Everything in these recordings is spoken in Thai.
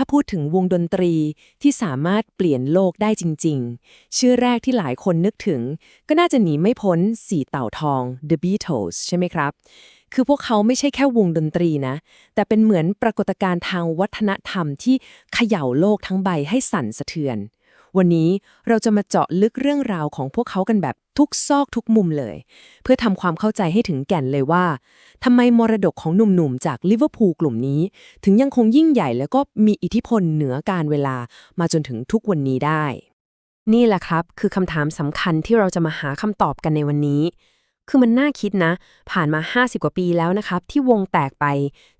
ถ้าพูดถึงวงดนตรีที่สามารถเปลี่ยนโลกได้จริง ๆ ชื่อแรกที่หลายคนนึกถึง ก็น่าจะหนีไม่พ้นสีเต่าทอง The Beatles ใช่ไหมครับ คือพวกเขาไม่ใช่แค่วงดนตรีนะ แต่เป็นเหมือนปรากฏการณ์ทางวัฒนธรรมที่เขย่าโลกทั้งใบให้สั่นสะเทือน วันนี้เราจะมาเจาะลึกเรื่องราวของพวกเขากันแบบทุกซอกทุกมุมเลย เพื่อทำความเข้าใจให้ถึงแก่นเลยว่าทำไมมรดกของหนุ่มๆ จากลิเวอร์พูลกลุ่มนี้ ถึงยังคงยิ่งใหญ่แล้วก็มีอิทธิพลเหนือการเวลามาจนถึงทุกวันนี้ได้ นี่แหละครับ คือคำถามสำคัญที่เราจะมาหาคำตอบกันในวันนี้คือมันน่าคิดนะ ผ่านมา 50 กว่าปีแล้วนะครับ ที่วงแตกไป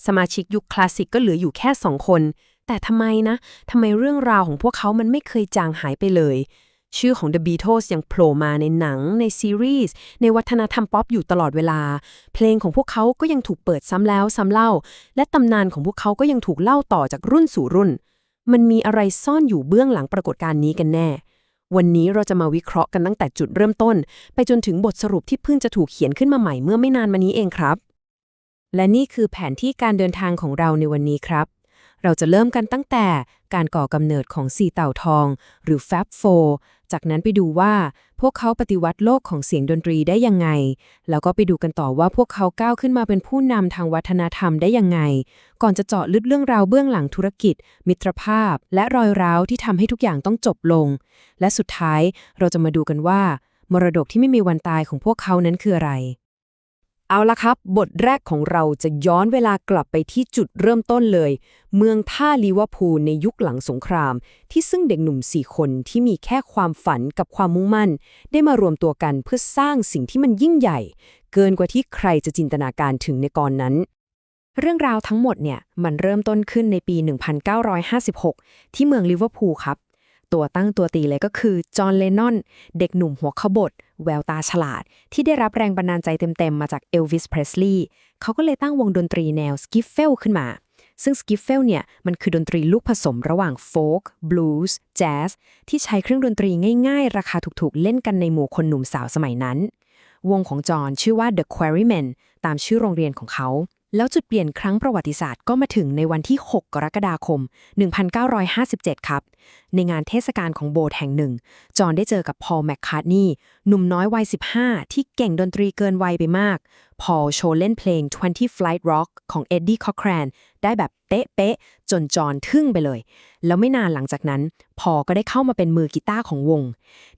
สมาชิกยุคคลาสสิกก็เหลืออยู่แค่ 2 คน แต่ทำไมนะทำไมเรื่องราวของพวกเขามันไม่เคยจางหายไปเลย ชื่อของ The Beatles ยังโผล่มาในหนังในซีรีส์ในวัฒนธรรมป๊อปอยู่ตลอดเวลา เพลงของพวกเขาก็ยังถูกเปิดซ้ำแล้วซ้ำเล่า และตำนานของพวกเขาก็ยังถูกเล่าต่อจากรุ่นสู่รุ่น มันมีอะไรซ่อนอยู่เบื้องหลังปรากฏการณ์นี้กันแน่วันนี้เราจะมาวิเคราะห์กันตั้งแต่จุดเริ่มต้น ไปจนถึงบทสรุปที่เพิ่งจะถูกเขียนขึ้นมาใหม่เมื่อไม่นานมานี้เองครับ และนี่คือแผนที่การเดินทางของเราในวันนี้ครับ เราจะเริ่มกันตั้งแต่การก่อกำเนิดของสีเต่าทอง หรือ Fab Four จากนั้นไปดูว่าพวกเขาปฏิวัติโลกของเสียงดนตรีได้ยังไง แล้วก็ไปดูกันต่อว่าพวกเขาก้าวขึ้นมาเป็นผู้นำทางวัฒนธรรมได้ยังไง ก่อนจะเจาะลึกเรื่องราวเบื้องหลังธุรกิจ มิตรภาพ และรอยร้าวที่ทำให้ทุกอย่างต้องจบลง และสุดท้ายเราจะมาดูกันว่า มรดกที่ไม่มีวันตายของพวกเขานั้นคืออะไร เอาละครับ บทแรกของเราจะย้อนเวลากลับไปที่จุดเริ่มต้นเลย เมืองท่าลิเวอร์พูลในยุคหลังสงคราม ที่ซึ่งเด็กหนุ่มสี่คนที่มีแค่ความฝันกับความมุ่งมั่น ได้มารวมตัวกันเพื่อสร้างสิ่งที่มันยิ่งใหญ่ เกินกว่าที่ใครจะจินตนาการถึงในก่อนนั้น เรื่องราวทั้งหมดเนี่ยมันเริ่มต้นขึ้นในปี 1956 ที่เมืองลิเวอร์พูลครับ ตัวตั้งตัวตีเลยก็คือจอห์นเลนนอน เด็กหนุ่มหัวขบถแววตาฉลาด ที่ได้รับแรงบันดาลใจเต็มๆ มาจากเอลวิสเพรสลีย์เขาก็เลยตั้งวงดนตรีแนวสกิฟเฟลขึ้นมา ซึ่งสกิฟเฟลเนี่ย มันคือดนตรีลูกผสมระหว่างโฟล์กบลูส์แจ๊สที่ใช้เครื่องดนตรีง่ายๆ ราคาถูกๆ เล่นกันในหมู่คนหนุ่มสาวสมัยนั้น วงของจอห์นชื่อว่า The Quarrymen ตามชื่อโรงเรียนของเขา แล้วจุดเปลี่ยนครั้งประวัติศาสตร์ก็มาถึงในวันที่ 6 กรกฎาคม 1957 ครับ ในงานเทศกาลของโบสถ์แห่งหนึ่ง จอห์นได้เจอกับพอลแมคคาร์ทนีย์หนุ่มน้อยวัย 15 ที่เก่งดนตรีเกินวัยไปมาก พอลโชว์เล่นเพลง 20 Flight Rock ของเอ็ดดี้คอคแครนได้แบบเป๊ะๆจนจอห์นทึ่งไปเลย แล้วไม่นานหลังจากนั้น พอลก็ได้เข้ามาเป็นมือกีตาร์ของวง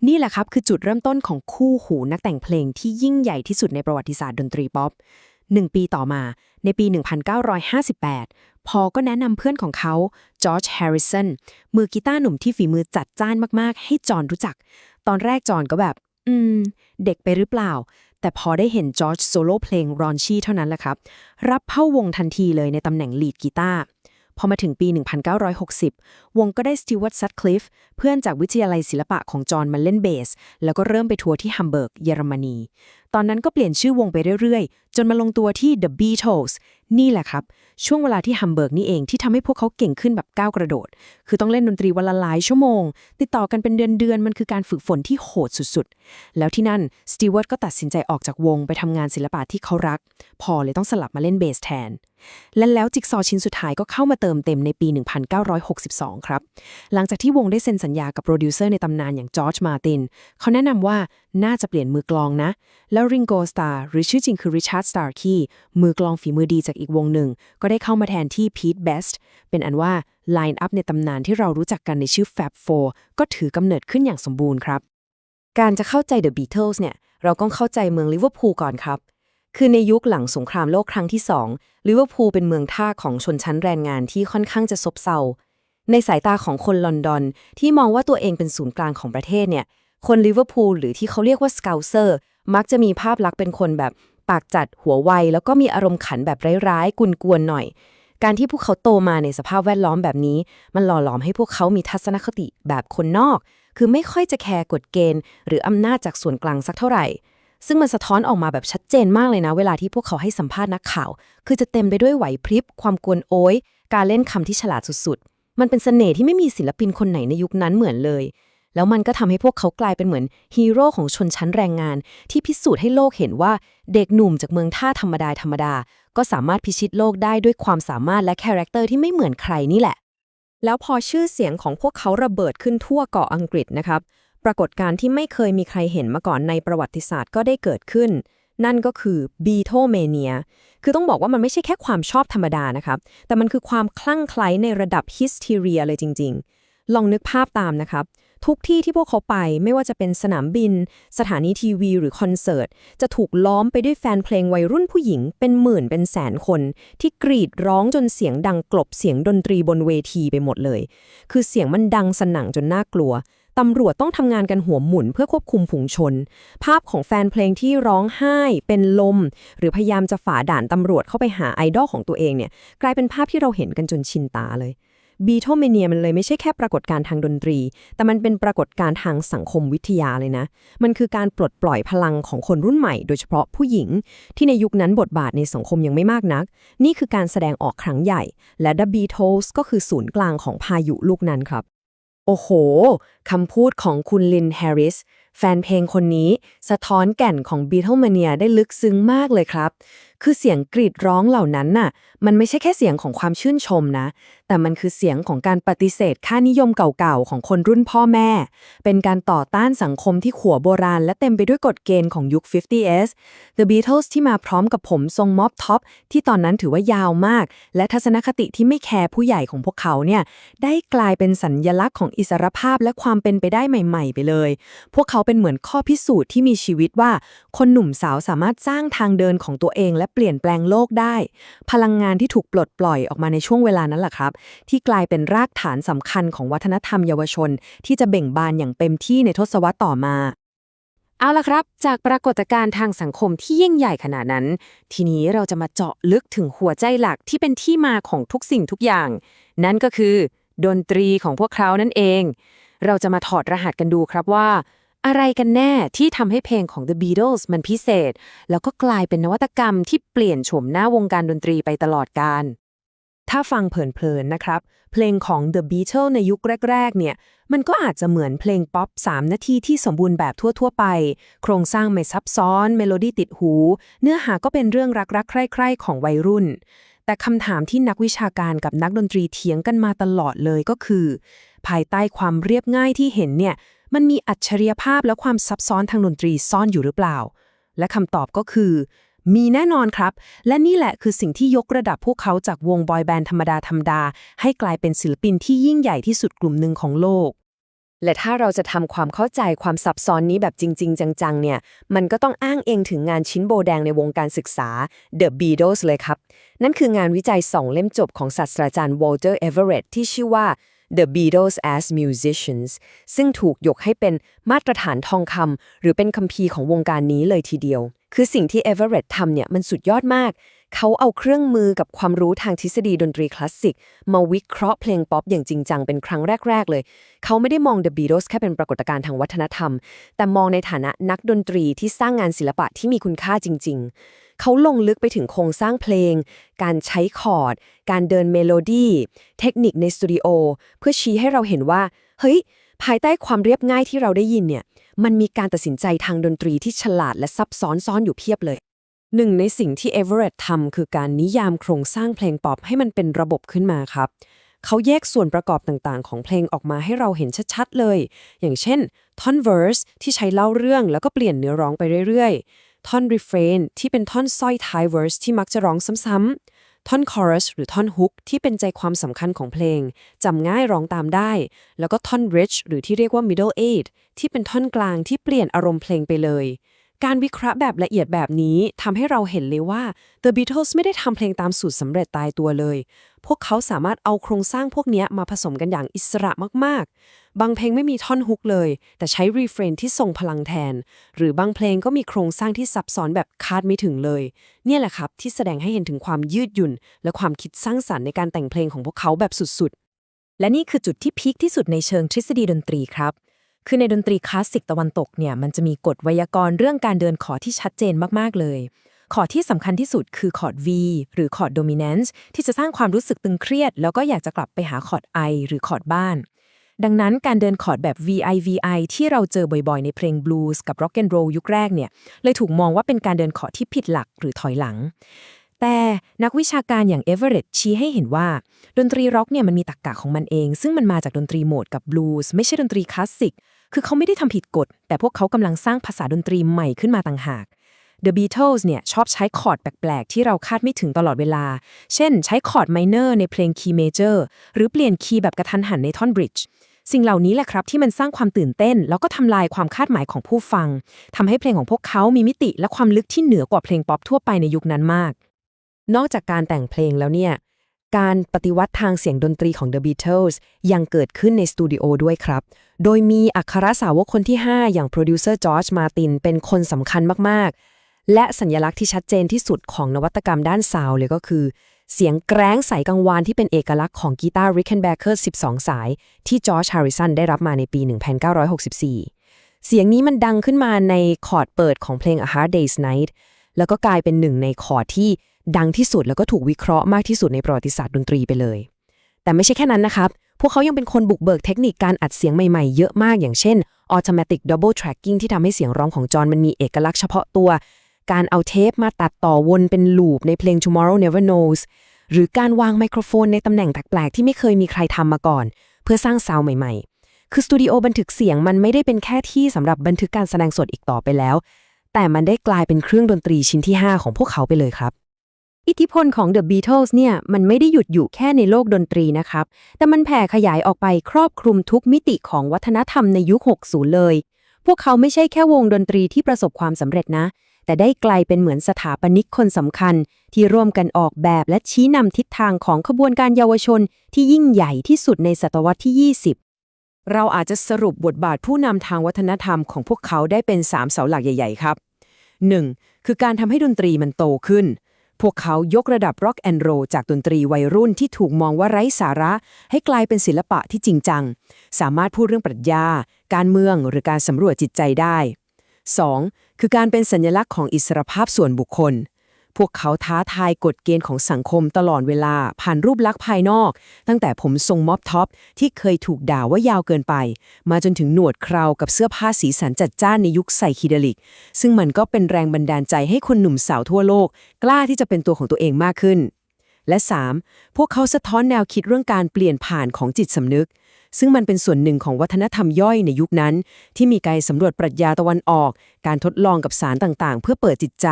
นี่แหละครับคือจุดเริ่มต้นของคู่หูนักแต่งเพลงที่ยิ่งใหญ่ที่สุดในประวัติศาสตร์ดนตรีป๊อป หนึ่งปีต่อมา ในปี 1958 พอก็แนะนำเพื่อนของเขาจอร์จแฮร์ริสันมือกีตาร์หนุ่มที่ฝีมือจัดจ้านมากๆ ให้จอห์นรู้จัก ตอนแรกจอห์นก็แบบ อืม เด็กไปหรือเปล่า แต่พอได้เห็นจอร์จโซโล่เพลงรอนชี่เท่านั้นแหละครับ รับเข้าวงทันทีเลยในตำแหน่งลีดกีตาร์พอมาถึงปี 1960 วงก็ได้สตีว a ร์ตซัตคลิฟเพื่อนจากวิทยาลัยศิลปะของจอห์นมาเล่นเบส แล้วก็เริ่มไปทัวร์ที่ฮัมเบิร์ก เยอรมนี ตอนนั้นก็เปลี่ยนชื่อวงไปเรื่อยๆ จนมาลงตัวที่ The Beatles นี่แหละครับ ช่วงเวลาที่ฮัมเบิร์กนี่เองที่ทำให้พวกเขาเก่งขึ้นแบบก้าวกระโดด คือต้องเล่นดนตรีวันละหลายชั่วโมง ติดต่อกันเป็นเดือนๆมันคือการฝึกฝนที่โหดสุดๆ แล้วที่นั่นสตีว a ร์ตก็ตัดสินใจออกจากวงไปทำงานศิลปะที่เขารัก พอเลยต้องสลับมาเล่นเบสแทน และแล้วจิ๊กซอว์ชิ้นสุดท้ายก็เข้ามาเติมเต็มในปี 1962 ครับ หลังจากที่วงได้เซ็นสัญญากับโปรดิวเซอร์ในตำนานอย่างจอร์จมาตินเขาแนะนำว่าน่าจะเปลี่ยนมือกลองนะ แล้วริงโกสตาร์หรือชื่อจริงคือริชาร์ดสตาร์คีมือกลองฝีมือดีจากอีกวงหนึ่ง ก็ได้เข้ามาแทนที่พีทเบสต์เป็นอันว่าไลน์อัพในตำนานที่เรารู้จักกันในชื่อ Fab Four ก็ถือกำเนิดขึ้นอย่างสมบูรณ์ครับ การจะเข้าใจ The Beatles เนี่ย เราต้องเข้าใจเมืองลิเวอร์พูลก่อนครับ คือในยุคหลังสงครามโลกครั้งที่2ลิเวอร์พูลเป็นเมืองท่าของชนชั้นแรงงานที่ค่อนข้างจะซบเซาในสายตาของคนลอนดอน ที่มองว่าตัวเองเป็นศูนย์กลางของประเทศเนี่ยคนลิเวอร์พูลหรือที่เขาเรียกว่าสเกลเซอร์มักจะมีภาพลักษณ์เป็นคนแบบ ปากจัดหัวไว แล้วก็มีอารมณ์ขันแบบร้ายๆกุนกวนหน่อย การที่พวกเขาโตมาในสภาพแวดล้อมแบบนี้ มันหล่อหลอมให้พวกเขามีทัศนคติแบบคนนอก คือไม่ค่อยจะแคร์กฎเกณฑ์ หรืออำนาจจากส่วนกลางสักเท่าไหร่ ซึ่งมันสะท้อนออกมาแบบชัดเจนมากเลยนะ เวลาที่พวกเขาให้สัมภาษณ์นักข่าว คือจะเต็มไปด้วยไหวพริบ ความกวนโอยการเล่นคำที่ฉลาดสุดๆ มันเป็นเสน่ห์ที่ไม่มีศิลปินคนไหนในยุคนั้นเหมือนเลย แล้วมันก็ทำให้พวกเขากลายเป็นเหมือนฮีโร่ของชนชั้นแรงงาน ที่พิสูจน์ให้โลกเห็นว่าเด็กหนุ่มจากเมืองท่าธรรมดาธรรมดา ก็สามารถพิชิตโลกได้ด้วยความสามารถและคาแรคเตอร์ที่ไม่เหมือนใครนี่แหละ แล้วพอชื่อเสียงของพวกเขาระเบิดขึ้นทั่วเกาะอังกฤษนะครับ ปรากฏการณ์ที่ไม่เคยมีใครเห็นมาก่อนในประวัติศาสตร์ก็ได้เกิดขึ้นนั่นก็คือ Beatlemania คือต้องบอกว่ามันไม่ใช่แค่ความชอบธรรมดานะครับ แต่มันคือความคลั่งไคล้ในระดับฮิสทีเรียเลยจริง ๆ ลองนึกภาพตามนะครับ ทุกที่ที่พวกเขาไปไม่ว่าจะเป็นสนามบิน สถานีทีวีหรือคอนเสิร์ต จะถูกล้อมไปด้วยแฟนเพลงวัยรุ่นผู้หญิง เป็นหมื่นเป็นแสนคน ที่กรีดร้องจนเสียงดังกลบเสียงดนตรีบนเวทีไปหมดเลย คือเสียงมันดังสนั่นจนน่ากลัวตำรวจต้องทำงานกันหัวหมุนเพื่อควบคุมฝูงชน ภาพของแฟนเพลงที่ร้องไห้ เป็นลม หรือพยายามจะฝ่าด่านตำรวจเข้าไปหาไอดอลของตัวเองเนี่ย กลายเป็นภาพที่เราเห็นกันจนชินตาเลย บีโทเมเนียมันเลยไม่ใช่แค่ปรากฏการณ์ทางดนตรี แต่มันเป็นปรากฏการณ์ทางสังคมวิทยาเลยนะ มันคือการปลดปล่อยพลังของคนรุ่นใหม่ โดยเฉพาะผู้หญิง ที่ในยุคนั้นบทบาทในสังคมยังไม่มากนัก นี่คือการแสดงออกครั้งใหญ่ และ The Beatles ก็คือศูนย์กลางของพายุลูกนั้นครับ โอ้โหคำพูดของคุณลินแฮร์ริสแฟนเพลงคนนี้ สะท้อนแก่นของ Beatlemania ได้ลึกซึ้งมากเลยครับ คือเสียงกรีดร้องเหล่านั้นน่ะ มันไม่ใช่แค่เสียงของความชื่นชมนะ แต่มันคือเสียงของการปฏิเสธค่านิยมเก่าๆ ของคนรุ่นพ่อแม่ เป็นการต่อต้านสังคมที่ขัวโบราณ และเต็มไปด้วยกฎเกณฑ์ของยุค 50s The Beatles ที่มาพร้อมกับผมทรงม็อบท็อปที่ตอนนั้นถือว่ายาวมาก และทัศนคติที่ไม่แคร์ผู้ใหญ่ของพวกเขาเนี่ย ได้กลายเป็นสัญญลักษณ์ของอิสรภาพและความเป็นไปได้ใหม่ ๆ ไปเลย พวกเขาเป็นเหมือนข้อพิสูจน์ที่มีชีวิตว่า คนหนุ่มสาวสามารถสร้างทางเดินของตัวเองและเปลี่ยนแปลงโลกได้ พลังงานที่ถูกปลดปล่อยออกมาในช่วงเวลานั้นแหละครับ ที่กลายเป็นรากฐานสำคัญของวัฒนธรรมเยาวชน ที่จะเบ่งบานอย่างเต็มที่ในทศวรรษต่อมา เอาละครับ จากปรากฏการณ์ทางสังคมที่ยิ่งใหญ่ขนาดนั้น ทีนี้เราจะมาเจาะลึกถึงหัวใจหลักที่เป็นที่มาของทุกสิ่งทุกอย่าง นั่นก็คือ ดนตรีของพวกเขานั่นเอง เราจะมาถอดรหัสกันดูครับว่า อะไรกันแน่ที่ทำให้เพลงของ The Beatles มันพิเศษ แล้วก็กลายเป็นนวัตกรรมที่เปลี่ยนโฉมหน้าวงการดนตรีไปตลอดกาลถ้าฟังเพลินๆนะครับ เพลงของ The Beatles ในยุคแรก ๆ เนี่ย มันก็อาจจะเหมือนเพลงป๊อป 3 นาทีที่สมบูรณ์แบบทั่ว ๆ ไป โครงสร้างไม่ซับซ้อน เมโลดี้ติดหู เนื้อหาก็เป็นเรื่องรัก ๆ ใคร่ ๆ ของวัยรุ่น แต่คำถามที่นักวิชาการกับนักดนตรีเถียงกันมาตลอดเลยก็คือ ภายใต้ความเรียบง่ายที่เห็นเนี่ย มันมีอัจฉริยภาพและความซับซ้อนทางดนตรีซ่อนอยู่หรือเปล่า และคำตอบก็คือ มีแน่นอนครับ และนี่แหละคือสิ่งที่ยกระดับพวกเขาจากวงบอยแบนด์ธรรมดาธรรมดา ให้กลายเป็นศิลปินที่ยิ่งใหญ่ที่สุดกลุ่มหนึ่งของโลก และถ้าเราจะทำความเข้าใจความซับซ้อนนี้แบบจริง ๆ จังๆ เนี่ย มันก็ต้องอ้างเองถึงงานชิ้นโบแดงในวงการศึกษา The Beatles เลยครับ นั่นคืองานวิจัยสองเล่มจบของศาสตราจารย์ Walter Everett ที่ชื่อว่า The Beatles as Musicians ซึ่งถูกยกให้เป็นมาตรฐานทองคำหรือเป็นคัมภีร์ของวงการนี้เลยทีเดียว คือสิ่งที่ Everett ทำเนี่ยมันสุดยอดมาก เขาเอาเครื่องมือกับความรู้ทางทฤษฎีดนตรีคลาสสิก มาวิเคราะห์เพลงป๊อปอย่างจริงจังเป็นครั้งแรก ๆ เลย เขาไม่ได้มอง The Beatles แค่เป็นปรากฏการณ์ทางวัฒนธรรม แต่มองในฐานะนักดนตรีที่สร้างงานศิลปะที่มีคุณค่าจริง ๆ เขาลงลึกไปถึงโครงสร้างเพลง การใช้คอร์ด การเดินเมโลดี้ เทคนิคในสตูดิโอ เพื่อชี้ให้เราเห็นว่า เฮ้ย ภายใต้ความเรียบง่ายที่เราได้ยินเนี่ย มันมีการตัดสินใจทางดนตรีที่ฉลาดและซับซ้อนซ้อนอยู่เพียบเลย หนึ่งในสิ่งที่เอเวอเรตทำคือการนิยามโครงสร้างเพลงป๊อปให้มันเป็นระบบขึ้นมาครับเขาแยกส่วนประกอบต่างๆ ของเพลงออกมาให้เราเห็นชัดๆ เลย อย่างเช่นท่อน verse ที่ใช้เล่าเรื่องแล้วก็เปลี่ยนเนื้อร้องไปเรื่อยๆ ท่อนรีเฟรนที่เป็นท่อนสร้อยท้ายเวอร์สที่มักจะร้องซ้ำๆ ท่อนคอรัสหรือท่อนฮุกที่เป็นใจความสำคัญของเพลงจำง่ายร้องตามได้ แล้วก็ท่อนริชหรือที่เรียกว่า middle eight ที่เป็นท่อนกลางที่เปลี่ยนอารมณ์เพลงไปเลย การวิเคราะห์แบบละเอียดแบบนี้ทำให้เราเห็นเลยว่า The Beatles ไม่ได้ทำเพลงตามสูตรสำเร็จตายตัวเลย พวกเขาสามารถเอาโครงสร้างพวกเนี้ยมาผสมกันอย่างอิสระมากๆ บางเพลงไม่มีท่อนฮุกเลย แต่ใช้รีเฟรนที่ทรงพลังแทน หรือบางเพลงก็มีโครงสร้างที่ซับซ้อนแบบคาดไม่ถึงเลย เนี่ยแหละครับที่แสดงให้เห็นถึงความยืดหยุ่น และความคิดสร้างสรรค์ในการแต่งเพลงของพวกเขาแบบสุดๆ และนี่คือจุดที่พีคที่สุดในเชิงทฤษฎีดนตรีครับ คือในดนตรีคลาสสิกตะวันตกเนี่ยมันจะมีกฎไวยากรณ์เรื่องการเดินคอที่ชัดเจนมากๆเลยคอร์ดที่สำคัญที่สุดคือคอร์ด V หรือคอร์ด dominance ที่จะสร้างความรู้สึกตึงเครียด แล้วก็อยากจะกลับไปหาคอร์ด I หรือคอร์ดบ้าน ดังนั้นการเดินคอร์ดแบบ VI VI ที่เราเจอบ่อยๆ ในเพลงบลูส์กับ Rock and Roll ยุคแรกเนี่ยเลยถูกมองว่าเป็นการเดินคอร์ดที่ผิดหลักหรือถอยหลัง แต่นักวิชาการอย่างเอเวอเรตชี้ให้เห็นว่า ดนตรีร็อกเนี่ยมันมีตรรกะของมันเอง ซึ่งมันมาจากดนตรีโหมดกับบลูส์ไม่ใช่ดนตรีคลาสสิก คือเขาไม่ได้ทำผิดกฎ แต่พวกเขากำลังสร้างภาษาดนตรีใหม่ขึ้นมาต่างหาก The Beatles เนี่ยชอบใช้คอร์ดแปลกๆ ที่เราคาดไม่ถึงตลอดเวลา เช่น ใช้คอร์ดไมเนอร์ในเพลงคีย์เมเจอร์หรือเปลี่ยนคีย์แบบกระทันหันในท่อนบริดจ์สิ่งเหล่านี้แหละครับที่มันสร้างความตื่นเต้น แล้วก็ทำลายความคาดหมายของผู้ฟังทำให้เพลงของพวกเขามีมิติและความลึกที่เหนือกว่าเพลงป๊อปทั่วไปในยุคนั้นมาก นอกจากการแต่งเพลงแล้วเนี่ย การปฏิวัติทางเสียงดนตรีของ The Beatles ยังเกิดขึ้นในสตูดิโอด้วยครับ โดยมีอัครสาวกคนที่ 5 อย่างโปรดิวเซอร์จอร์จมาตินเป็นคนสำคัญมาก ๆ และสัญลักษณ์ที่ชัดเจนที่สุดของนวัตกรรมด้านซาวเลยก็คือ เสียงแกร้งใสกังวานที่เป็นเอกลักษณ์ของกีตาร์ Rickenbacker 12 สาย ที่จอร์จฮ r ริสันได้รับมาในปี 1964เสียงนี้มันดังขึ้นมาในคอร์ดเปิดของเพลง A Hard Day's Night แล้วก็กลายเป็นหนึ่งในคอร์ดที่ ดังที่สุดแล้วก็ถูกวิเคราะห์มากที่สุดในประวัติศาสตร์ดนตรีไปเลย แต่ไม่ใช่แค่นั้นนะครับ พวกเขายังเป็นคนบุกเบิกเทคนิคการอัดเสียงใหม่ๆ เยอะมากอย่างเช่น Automatic Double Tracking ที่ทำให้เสียงร้องของจอห์นมันมีเอกลักษณ์เฉพาะตัว การเอาเทปมาตัดต่อวนเป็นลูปในเพลง Tomorrow Never Knows หรือการวางไมโครโฟนในตำแหน่งแปลกๆที่ไม่เคยมีใครทำมาก่อน เพื่อสร้างซาวด์ใหม่ๆ คือสตูดิโอบันทึกเสียงมันไม่ได้เป็นแค่ที่สำหรับบันทึกการแสดงสดอีกต่อไปแล้ว แต่มันได้กลายเป็นเครื่องดนตรีชิ้นที่ 5 ของพวกเขาไปเลยครับ อิทธิพลของ The Beatles เนี่ยมันไม่ได้หยุดอยู่แค่ในโลกดนตรีนะครับ แต่มันแผ่ขยายออกไปครอบคลุมทุกมิติของวัฒนธรรมในยุค 60 เลย พวกเขาไม่ใช่แค่วงดนตรีที่ประสบความสำเร็จนะ แต่ได้กลายเป็นเหมือนสถาปนิกคนสำคัญ ที่ร่วมกันออกแบบและชี้นำทิศทางของขบวนการเยาวชน ที่ยิ่งใหญ่ที่สุดในศตวรรษที่ 20เราอาจจะสรุปบทบาทผู้นำทางวัฒนธรรมของพวกเขาได้เป็น 3 เสาหลักใหญ่ ๆ ครับ 1. คือการทำให้ดนตรีมันโตขึ้น พวกเขายกระดับร็อกแอนด์โรจากดนตรีวัยรุ่นที่ถูกมองว่าไร้สาระ ให้กลายเป็นศิลปะที่จริงจัง สามารถพูดเรื่องปรัชญา การเมืองหรือการสำรวจจิตใจได้ 2. คือการเป็นสัญลักษณ์ของอิสรภาพส่วนบุคคล พวกเขาท้าทายกฎเกณฑ์ของสังคมตลอดเวลาผ่านรูปลักษณ์ภายนอก ตั้งแต่ผมทรงม็อบท็อปที่เคยถูกด่าว่ายาวเกินไป มาจนถึงหนวดเครากับเสื้อผ้าสีสันจัดจ้านในยุคไซคิเดลิก ซึ่งมันก็เป็นแรงบันดาลใจให้คนหนุ่มสาวทั่วโลก กล้าที่จะเป็นตัวของตัวเองมากขึ้น และ 3. พวกเขาสะท้อนแนวคิดเรื่องการเปลี่ยนผ่านของจิตสำนึก ซึ่งมันเป็นส่วนหนึ่งของวัฒนธรรมย่อยในยุคนั้น ที่มีการสำรวจปรัชญาตะวันออก การทดลองกับสารต่างๆ เพื่อเปิดจิตใจ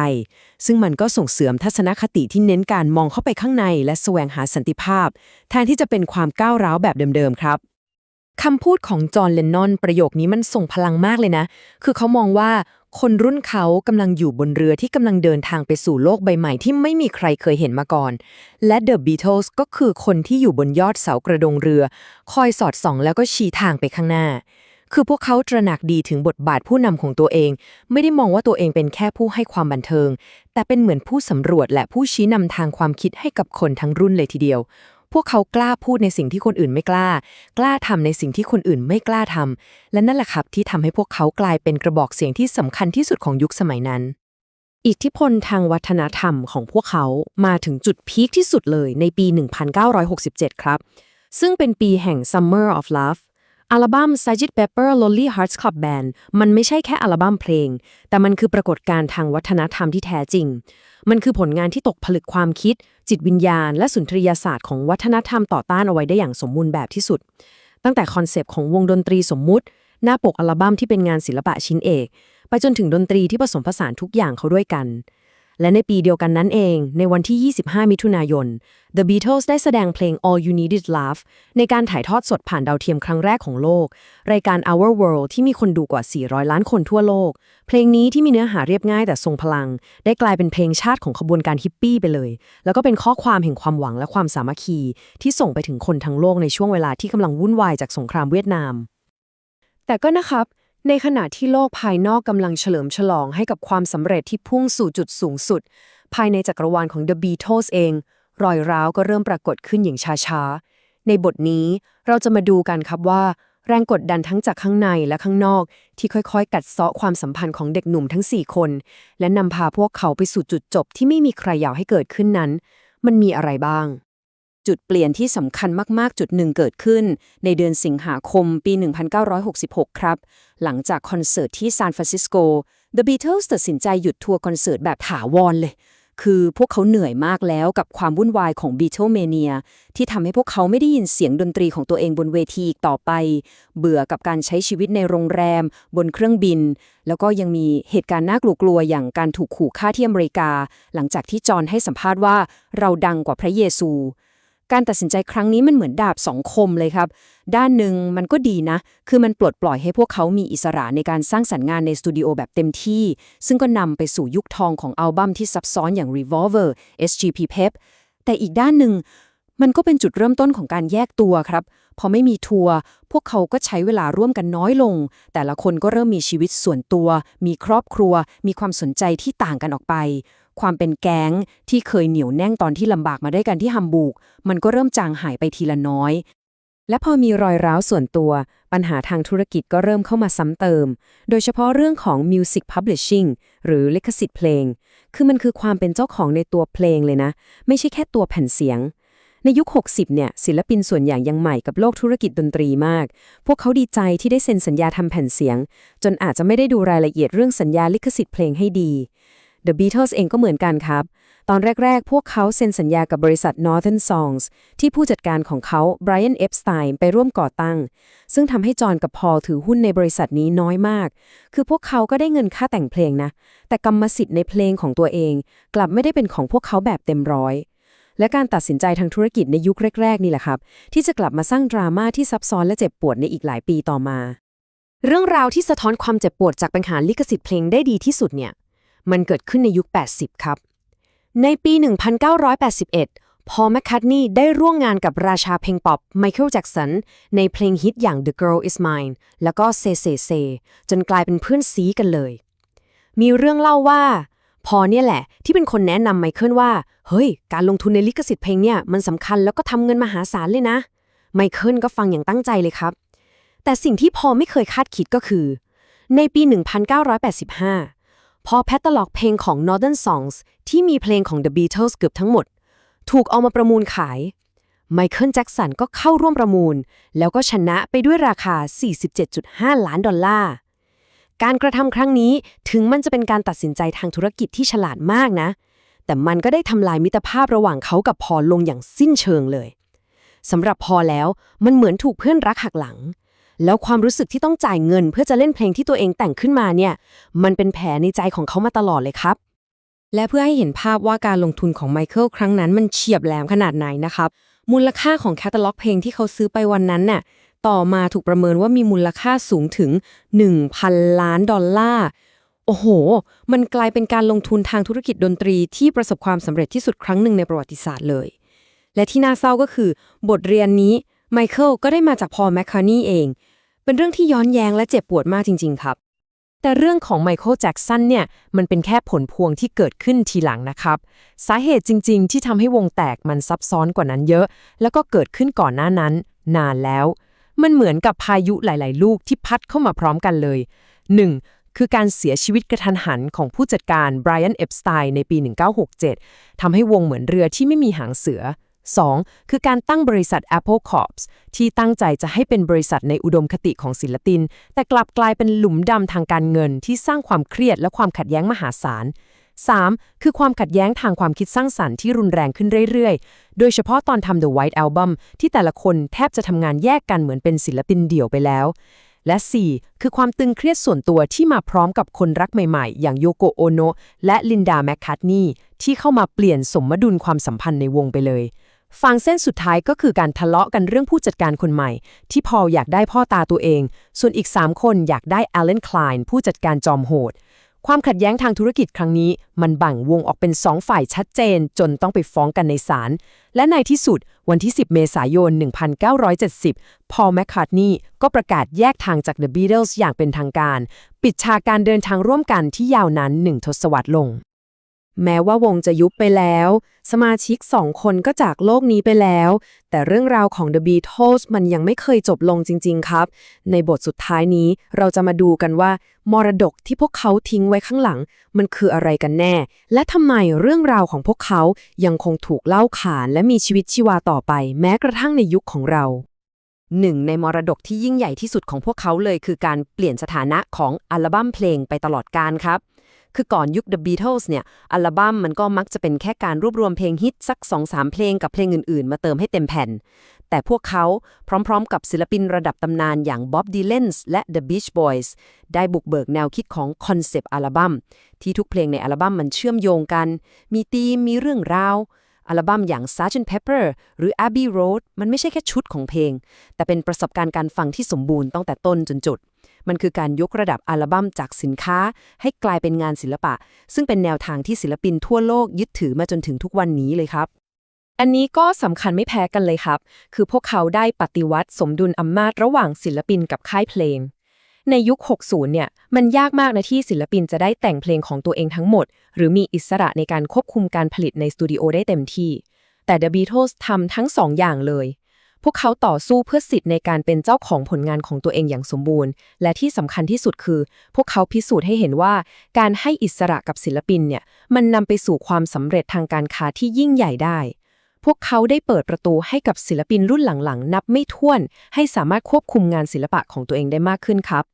ซึ่งมันก็ส่งเสริมทัศนคติที่เน้นการมองเข้าไปข้างใน และแสวงหาสันติภาพ แทนที่จะเป็นความก้าวร้าวแบบเดิมๆครับคำพูดของจอห์นเลนนอนประโยคนี้มันส่งพลังมากเลยนะ คือเขามองว่า คนรุ่นเขากำลังอยู่บนเรือที่กำลังเดินทางไปสู่โลกใบใหม่ที่ไม่มีใครเคยเห็นมาก่อน และ The Beatles ก็คือคนที่อยู่บนยอดเสากระดงเรือ คอยสอดส่องแล้วก็ชี้ทางไปข้างหน้า คือพวกเขาตระหนักดีถึงบทบาทผู้นำของตัวเอง ไม่ได้มองว่าตัวเองเป็นแค่ผู้ให้ความบันเทิง แต่เป็นเหมือนผู้สำรวจและผู้ชี้นำทางความคิดให้กับคนทั้งรุ่นเลยทีเดียว พวกเขากล้าพูดในสิ่งที่คนอื่นไม่กล้า กล้าทำในสิ่งที่คนอื่นไม่กล้าทำและนั่นแหละครับที่ทำให้พวกเขากลายเป็นกระบอกเสียงที่สำคัญที่สุดของยุคสมัยนั้น อิทธิพลทางวัฒนธรรมของพวกเขามาถึงจุดพีคที่สุดเลยในปี 1967 ครับ ซึ่งเป็นปีแห่ง Summer of Love อัลบั้ม Sgt. Pepper Lonely Hearts Club Band มันไม่ใช่แค่อัลบั้มเพลง แต่มันคือปรากฏการณ์ทางวัฒนธรรมที่แท้จริง มันคือผลงานที่ตกผลึกความคิด จิตวิญญาณ และสุนทรียศาสตร์ของวัฒนธรรมต่อต้านเอาไว้ได้อย่างสมบูรณ์แบบที่สุด ตั้งแต่คอนเซปต์ของวงดนตรีสมมุติ หน้าปกอัลบั้มที่เป็นงานศิลปะชิ้นเอก ไปจนถึงดนตรีที่ผสมผสานทุกอย่างเข้าด้วยกัน และในปีเดียวกันนั้นเอง ในวันที่ 25 มิถุนายน The Beatles ได้แสดงเพลง All You Need Is Love ในการถ่ายทอดสดผ่านดาวเทียมครั้งแรกของโลก รายการ Our World ที่มีคนดูกว่า 400 ล้านคนทั่วโลก เพลงนี้ที่มีเนื้อหาเรียบง่ายแต่ทรงพลัง ได้กลายเป็นเพลงชาติของขบวนการฮิปปี้ไปเลย แล้วก็เป็นข้อความแห่งความหวังและความสามัคคี ที่ส่งไปถึงคนทั้งโลกในช่วงเวลาที่กำลังวุ่นวายจากสงครามเวียดนามแต่ก็นะครับ ในขณะที่โลกภายนอกกำลังเฉลิมฉลองให้กับความสำเร็จที่พุ่งสู่จุดสูงสุด ภายในจักรวาลของ The Beatles เอง รอยร้าวก็เริ่มปรากฏขึ้นอย่างช้าๆ ในบทนี้เราจะมาดูกันครับว่า แรงกดดันทั้งจากข้างในและข้างนอก ที่ค่อยๆ กัดเซาะความสัมพันธ์ของเด็กหนุ่มทั้ง 4 คน และนำพาพวกเขาไปสู่จุดจบที่ไม่มีใครอยากให้เกิดขึ้นนั้น มันมีอะไรบ้าง จุดเปลี่ยนที่สำคัญมากๆ จุดหนึ่งเกิดขึ้น ในเดือนสิงหาคมปี 1966 ครับ หลังจากคอนเสิร์ตที่ซานฟรานซิสโก The Beatles ตัดสินใจหยุดทัวร์คอนเสิร์ตแบบถาวรเลย คือพวกเขาเหนื่อยมากแล้วกับความวุ่นวายของ Beatlemania ที่ทำให้พวกเขาไม่ได้ยินเสียงดนตรีของตัวเองบนเวทีอีกต่อไป เบื่อกับการใช้ชีวิตในโรงแรม บนเครื่องบิน แล้วก็ยังมีเหตุการณ์น่ากลัวๆอย่างการถูกขู่ฆ่าที่อเมริกา หลังจากที่จอห์นให้สัมภาษณ์ว่าเราดังกว่าพระเยซู การตัดสินใจครั้งนี้มันเหมือนดาบสองคมเลยครับ ด้านหนึ่งมันก็ดีนะ คือมันปลดปล่อยให้พวกเขามีอิสระในการสร้างสรรค์งานในสตูดิโอแบบเต็มที่ ซึ่งก็นำไปสู่ยุคทองของอัลบั้มที่ซับซ้อนอย่าง Revolver SGP Pep แต่อีกด้านหนึ่งมันก็เป็นจุดเริ่มต้นของการแยกตัวครับ พอไม่มีทัวร์พวกเขาก็ใช้เวลาร่วมกันน้อยลง แต่ละคนก็เริ่มมีชีวิตส่วนตัว มีครอบครัว มีความสนใจที่ต่างกันออกไป ความเป็นแก๊งที่เคยเหนียวแน่งตอนที่ลำบากมาด้วยกันที่ฮัมบูร์กมันก็เริ่มจางหายไปทีละน้อย และพอมีรอยร้าวส่วนตัว ปัญหาทางธุรกิจก็เริ่มเข้ามาซ้ำเติม โดยเฉพาะเรื่องของ Music Publishing หรือลิขสิทธิ์เพลง คือมันคือความเป็นเจ้าของในตัวเพลงเลยนะ ไม่ใช่แค่ตัวแผ่นเสียงในยุค 60 เนี่ย ศิลปินส่วนใหญ่ยังใหม่กับโลกธุรกิจดนตรีมาก พวกเขาดีใจที่ได้เซ็นสัญญาทำแผ่นเสียง จนอาจจะไม่ได้ดูรายละเอียดเรื่องสัญญาลิขสิทธิ์เพลงให้ดี The Beatles เองก็เหมือนกันครับ ตอนแรก ๆ พวกเขาเซ็นสัญญากับบริษัท Northern Songs ที่ผู้จัดการของเขา Brian Epstein ไปร่วมก่อตั้ง ซึ่งทำให้จอห์นกับพอลถือหุ้นในบริษัทนี้น้อยมาก คือพวกเขาก็ได้เงินค่าแต่งเพลงนะ แต่กรรมสิทธิ์ในเพลงของตัวเอง กลับไม่ได้เป็นของพวกเขาแบบเต็มร้อยและการตัดสินใจทางธุรกิจในยุคแรก ๆ นี่แหละครับ ที่จะกลับมาสร้างดราม่าที่ซับซ้อนและเจ็บปวดในอีกหลายปีต่อมา เรื่องราวที่สะท้อนความเจ็บปวดจากปัญหาลิขสิทธิ์เพลงได้ดีที่สุดเนี่ย มันเกิดขึ้นในยุค 80 ครับ ในปี 1981 พอแมคคัตนีย์ได้ร่วมงานกับราชาเพลงป๊อปไมเคิลแจ็กสันในเพลงฮิตอย่าง The Girl Is Mine แล้วก็ Say Say Say จนกลายเป็นเพื่อนซีกันเลย มีเรื่องเล่าว่า พอเนี่ยแหละ ที่เป็นคนแนะนำไมเคิลว่า เฮ้ย การลงทุนในลิขสิทธิ์เพลงเนี่ยมันสำคัญแล้วก็ทำเงินมหาศาลเลยนะไมเคิลก็ฟังอย่างตั้งใจเลยครับ แต่สิ่งที่พอไม่เคยคาดคิดก็คือ ในปี 1985 พอแพตตล็อกเพลงของ Northern Songs ที่มีเพลงของ The Beatles เกือบทั้งหมด ถูกเอามาประมูลขายไมเคิลแจ็กสันก็เข้าร่วมประมูล แล้วก็ชนะไปด้วยราคา 47.5 ล้านดอลลาร์การกระทำครั้งนี้ถึงมันจะเป็นการตัดสินใจทางธุรกิจที่ฉลาดมากนะ แต่มันก็ได้ทำลายมิตรภาพระหว่างเขากับพอลงอย่างสิ้นเชิงเลยสำหรับพอแล้วมันเหมือนถูกเพื่อนรักหักหลัง แล้วความรู้สึกที่ต้องจ่ายเงิน เพื่อจะเล่นเพลงที่ตัวเองแต่งขึ้นมาเนี่ย มันเป็นแผลในใจของเขามาตลอดเลยครับ และเพื่อให้เห็นภาพว่าการลงทุนของไมเคิลครั้งนั้นมันเฉียบแหลมขนาดไหนนะครับ มูลค่าของแคตตาล็อกเพลงที่เขาซื้อไปวันนั้นน่ะ ต่อมาถูกประเมินว่ามีมูลค่าสูงถึง 1,000 ล้านดอลลาร์ โอ้โห มันกลายเป็นการลงทุนทางธุรกิจดนตรีที่ประสบความสำเร็จที่สุดครั้งหนึ่งในประวัติศาสตร์เลย และที่น่าเศร้าก็คือบทเรียนนี้ ไมเคิลก็ได้มาจากพอลแมคคาร์นีเอง เป็นเรื่องที่ย้อนแย้งและเจ็บปวดมากจริง ๆ ครับ แต่เรื่องของไมเคิลแจ็กสันเนี่ย มันเป็นแค่ผลพวงที่เกิดขึ้นทีหลังนะครับ สาเหตุจริง ๆ ที่ทำให้วงแตกมันซับซ้อนกว่านั้นเยอะ แล้วก็เกิดขึ้นก่อนหน้านั้น นานแล้ว มันเหมือนกับพายุหลาย ๆ ลูกที่พัดเข้ามาพร้อมกันเลย 1. คือการเสียชีวิตกระทันหันของผู้จัดการไบรอัน เอฟสไตน์ในปี 1967ทำให้วงเหมือนเรือที่ไม่มีหางเสือ 2. คือการตั้งบริษัท Apple Corps ที่ตั้งใจจะให้เป็นบริษัทในอุดมคติของศิลปิน แต่กลับกลายเป็นหลุมดำทางการเงินที่สร้างความเครียดและความขัดแย้งมหาศาล 3. คือความขัดแย้งทางความคิดสร้างสรรค์ที่รุนแรงขึ้นเรื่อยๆ โดยเฉพาะตอนทำ The White Album ที่แต่ละคนแทบจะทำงานแยกกันเหมือนเป็นศิลปินเดี่ยวไปแล้ว และ 4. คือความตึงเครียดส่วนตัวที่มาพร้อมกับคนรักใหม่ๆ อย่างโยโกโอโนะและลินดาแมคคัตนีที่เข้ามาเปลี่ยนสมดุลความสัมพันธ์ในวงไปเลย ฟังเส้นสุดท้ายก็คือการทะเลาะกันเรื่องผู้จัดการคนใหม่ ที่พอลอยากได้พ่อตาตัวเอง ส่วนอีก 3 คนอยากได้อ l เลนคลายผู้จัดการจอมโหด ความขัดแย้งทางธุรกิจครั้งนี้ มันบั่งวงออกเป็นสองฝ่ายชัดเจน จนต้องไปฟ้องกันในศาลและในที่สุด วันที่ 10 เมษายน 1970 พอลแมคคาร์ทนีย์ก็ประกาศแยกทางจาก The Beatles อย่างเป็นทางการ ปิดฉากการเดินทางร่วมกันที่ยาวนานหนึ่งทศวรรษลง แม้ว่าวงจะยุบไปแล้ว สมาชิกสองคนก็จากโลกนี้ไปแล้ว แต่เรื่องราวของ The Beatles มันยังไม่เคยจบลงจริง ๆ ครับ ในบทสุดท้ายนี้เราจะมาดูกันว่า มรดกที่พวกเขาทิ้งไว้ข้างหลัง มันคืออะไรกันแน่ และทำไมเรื่องราวของพวกเขายังคงถูกเล่าขานและมีชีวิตชีวาต่อไป แม้กระทั่งในยุคของเราหนึ่งในมรดกที่ยิ่งใหญ่ที่สุดของพวกเขาเลยคือการเปลี่ยนสถานะของอัลบั้มเพลงไปตลอดกาลครับ คือก่อนยุค The Beatles เนี่ย อัลบั้มมันก็มักจะเป็นแค่การรวบรวมเพลงฮิตสัก 2-3 เพลงกับเพลงอื่นๆ มาเติมให้เต็มแผ่น แต่พวกเขาพร้อมๆ กับศิลปินระดับตำนานอย่าง Bob Dylan และ The Beach Boys ได้บุกเบิกแนวคิดของคอนเซปต์อัลบั้มที่ทุกเพลงในอัลบั้มมันเชื่อมโยงกัน มีธีมมีเรื่องราวอัลบั้มอย่าง Sgt. Pepper หรือ Abbey Road มันไม่ใช่แค่ชุดของเพลง แต่เป็นประสบการณ์การฟังที่สมบูรณ์ตั้งแต่ต้นจนจุด มันคือการยกระดับอัลบั้มจากสินค้า ให้กลายเป็นงานศิลปะ ซึ่งเป็นแนวทางที่ศิลปินทั่วโลกยึดถือมาจนถึงทุกวันนี้เลยครับอันนี้ก็สำคัญไม่แพ้กันเลยครับ คือพวกเขาได้ปฏิวัติสมดุลอำนาจระหว่างศิลปินกับค่ายเพลง ในยุค 60 เนี่ย มันยากมากนะที่ศิลปินจะได้แต่งเพลงของตัวเองทั้งหมด หรือมีอิสระในการควบคุมการผลิตในสตูดิโอได้เต็มที่ แต่ The Beatles ทำทั้งสองอย่างเลย พวกเขาต่อสู้เพื่อสิทธิ์ในการเป็นเจ้าของผลงานของตัวเองอย่างสมบูรณ์ และที่สำคัญที่สุดคือ พวกเขาพิสูจน์ให้เห็นว่า การให้อิสระกับศิลปินเนี่ยมันนำไปสู่ความสำเร็จทางการค้าที่ยิ่งใหญ่ได้ พวกเขาได้เปิดประตูให้กับศิลปินรุ่นหลังๆ นับไม่ถ้วน ให้สามารถควบคุมงานศิลปะของตัวเองได้มากขึ้นครับ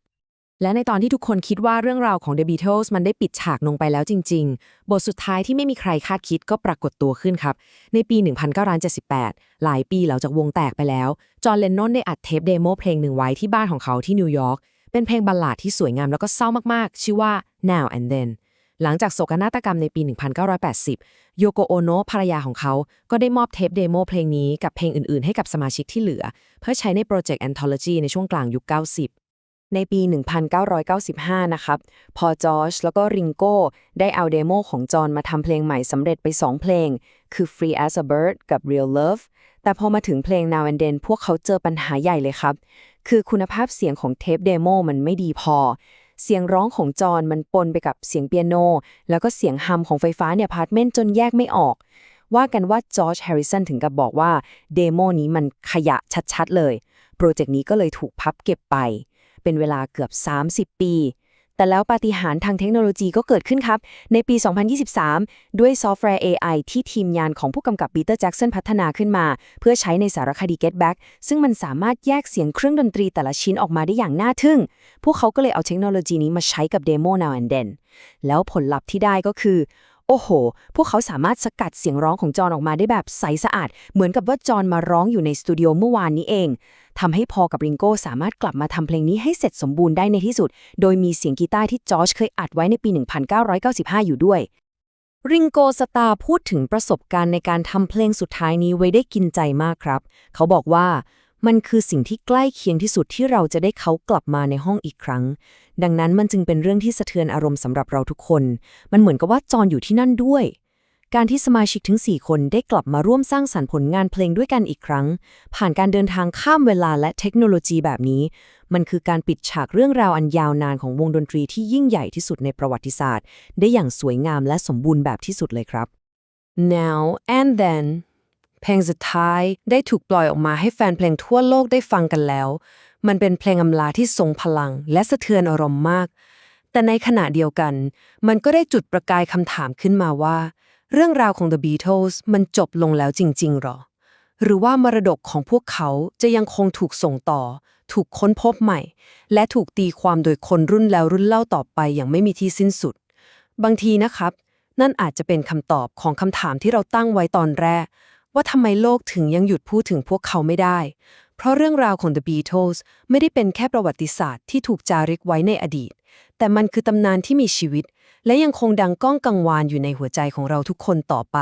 และในตอนที่ทุกคนคิดว่าเรื่องราวของ The Beatles มันได้ปิดฉากลงไปแล้วจริง ๆ บทสุดท้ายที่ไม่มีใครคาดคิดก็ปรากฏตัวขึ้นครับ ในปี 1978 หลายปีหลังจากวงแตกไปแล้ว จอห์นเลนนอนได้อัดเทปเดโมเพลงหนึ่งไว้ที่บ้านของเขาที่นิวยอร์ก เป็นเพลงบัลลาดที่สวยงามแล้วก็เศร้ามากๆ ชื่อว่า Now and Then หลังจากโศกนาฏกรรมในปี 1980 โยโกโอโนะภรรยาของเขา ก็ได้มอบเทปเดโมเพลงนี้กับเพลงอื่นๆ ให้กับสมาชิกที่เหลือ เพื่อใช้ในโปรเจกต์ Anthology ในช่วงกลางยุค 90 ในปี 1995 นะครับ พอจอชแล้วก็ริงโก้ได้เอาเดโมของจอห์นมาทำเพลงใหม่สำเร็จไป 2 เพลง คือ Free as a Bird กับ Real Love แต่พอมาถึงเพลง Now and Then พวกเขาเจอปัญหาใหญ่เลยครับ คือคุณภาพเสียงของเทปเดโมมันไม่ดีพอ เสียงร้องของจอห์นมันปนไปกับเสียงเปียโน แล้วก็เสียงฮัมของไฟฟ้าเนี่ยพาร์ทเมนต์จนแยกไม่ออก ว่ากันว่าจอร์จแฮร์ริสันถึงกับบอกว่าเดโมนี้มันขยะชัดๆเลย โปรเจกต์นี้ก็เลยถูกพับเก็บไป เป็นเวลาเกือบ 30 ปี แต่แล้วปาฏิหาริย์ทางเทคโนโลยีก็เกิดขึ้นครับ ในปี 2023 ด้วยซอฟต์แวร์ AI ที่ทีมงานของผู้กำกับปีเตอร์แจ็กสันพัฒนาขึ้นมา เพื่อใช้ในสารคดี Get Back ซึ่งมันสามารถแยกเสียงเครื่องดนตรีแต่ละชิ้นออกมาได้อย่างน่าทึ่ง พวกเขาก็เลยเอาเทคโนโลยีนี้มาใช้กับ Demo Now and Then แล้วผลลัพธ์ที่ได้ก็คือ โอ้โห พวกเขาสามารถสกัดเสียงร้องของจอห์นออกมาได้แบบใสสะอาด เหมือนกับว่าจอห์นมาร้องอยู่ในสตูดิโอเมื่อวานนี้เองทำให้พอกับริงโก้สามารถกลับมาทำเพลงนี้ให้เสร็จสมบูรณ์ได้ในที่สุด โดยมีเสียงกีตาร์ที่จอร์จเคยอัดไว้ในปี 1995 อยู่ด้วยริงโกสตาร์พูดถึงประสบการณ์ในการทำเพลงสุดท้ายนี้ไว้ได้กินใจมากครับ เขาบอกว่า มันคือสิ่งที่ใกล้เคียงที่สุดที่เราจะได้เขากลับมาในห้องอีกครั้ง ดังนั้นมันจึงเป็นเรื่องที่สะเทือนอารมณ์สำหรับเราทุกคน มันเหมือนกับว่าจอนอยู่ที่นั่นด้วย การที่สมาชิกถึง 4 คนได้กลับมาร่วมสร้างสรรค์ผลงานเพลงด้วยกันอีกครั้ง ผ่านการเดินทางข้ามเวลาและเทคโนโลยีแบบนี้ มันคือการปิดฉากเรื่องราวอันยาวนานของวงดนตรีที่ยิ่งใหญ่ที่สุดในประวัติศาสตร์ ได้อย่างสวยงามและสมบูรณ์แบบที่สุดเลยครับ Now and then เพลงสุดท้ายได้ถูกปล่อยออกมาให้แฟนเพลงทั่วโลกได้ฟังกันแล้ว มันเป็นเพลงอำลาที่ทรงพลัง และสะเทือนอารมณ์มาก แต่ในขณะเดียวกัน มันก็ได้จุดประกายคำถามขึ้นมาว่า เรื่องราวของ The Beatles มันจบลงแล้วจริง ๆหรอ หรือว่ามรดกของพวกเขาจะยังคงถูกส่งต่อ ถูกค้นพบใหม่ และถูกตีความโดยคนรุ่นแล้วรุ่นเล่าต่อไปอย่างไม่มีที่สิ้นสุด บางทีนะครับ นั่นอาจจะเป็นคำตอบของคำถามที่เราตั้งไว้ตอนแรก ว่าทำไมโลกถึงยังหยุดพูดถึงพวกเขาไม่ได้ เพราะเรื่องราวของ The Beatles ไม่ได้เป็นแค่ประวัติศาสตร์ที่ถูกจารึกไว้ในอดีต แต่มันคือตำนานที่มีชีวิต และยังคงดังก้องกังวานอยู่ในหัวใจของเราทุกคนต่อไป